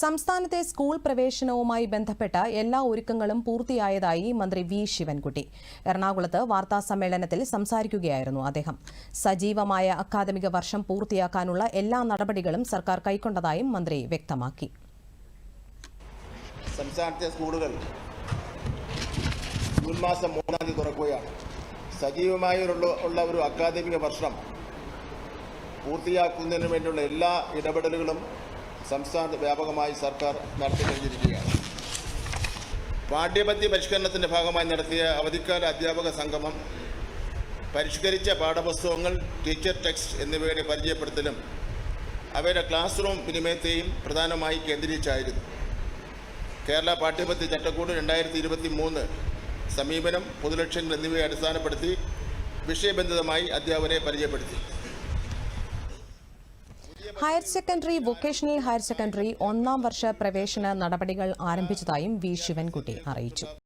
സംസ്ഥാനത്തെ സ്കൂൾ പ്രവേശനവുമായി ബന്ധപ്പെട്ട എല്ലാ ഒരുക്കങ്ങളും പൂർത്തിയായതായി മന്ത്രി വി ശിവൻകുട്ടി. എറണാകുളത്ത് വാർത്താ സമ്മേളനത്തിൽ സംസാരിക്കുകയായിരുന്നു അദ്ദേഹം. സജീവമായ അക്കാദമിക വർഷം പൂർത്തിയാക്കാനുള്ള എല്ലാ നടപടികളും സർക്കാർ കൈക്കൊണ്ടതായും മന്ത്രി വ്യക്തമാക്കി. സംസ്ഥാനത്തെ സ്കൂളുകൾ ജൂൺ മാസം മൂന്നാം തീയതി തുറക്കുകയാണ്. സജീവമായി ഒരു അക്കാദമിക വർഷം പൂർത്തിയാക്കുന്നതിന് വേണ്ടിയുള്ള എല്ലാ ഇടപെടലുകളും സംസ്ഥാന വ്യാപകമായി സർക്കാർ നടത്തിക്കഴിഞ്ഞിരിക്കുകയാണ്. പാഠ്യപദ്ധതി പരിഷ്കരണത്തിന്റെ ഭാഗമായി നടത്തിയ അവധിക്കാല അധ്യാപക സംഗമം പരിഷ്കരിച്ച പാഠപുസ്തകങ്ങൾ ടീച്ചർ ടെക്സ്റ്റ് എന്നിവയുടെ പരിചയപ്പെടുത്തലും അവയുടെ ക്ലാസ് റൂം വിനിമയത്തെയും പ്രധാനമായി കേന്ദ്രീകരിച്ചായിരുന്നു. കേരള പാഠ്യപദ്ധതി ചട്ടക്കൂട് രണ്ടായിരത്തി ഇരുപത്തി മൂന്ന് സമീപനം പൊതുലക്ഷ്യങ്ങൾ എന്നിവയെ അടിസ്ഥാനപ്പെടുത്തി വിഷയബന്ധിതമായി അധ്യാപനെ പരിചയപ്പെടുത്തി. Higher secondary vocational higher secondary ഒന്നാം വർഷ പ്രവേശന നടപടികൾ ആരംഭിച്ചതായും വി. ശിവൻകുട്ടി അറിയിച്ചു.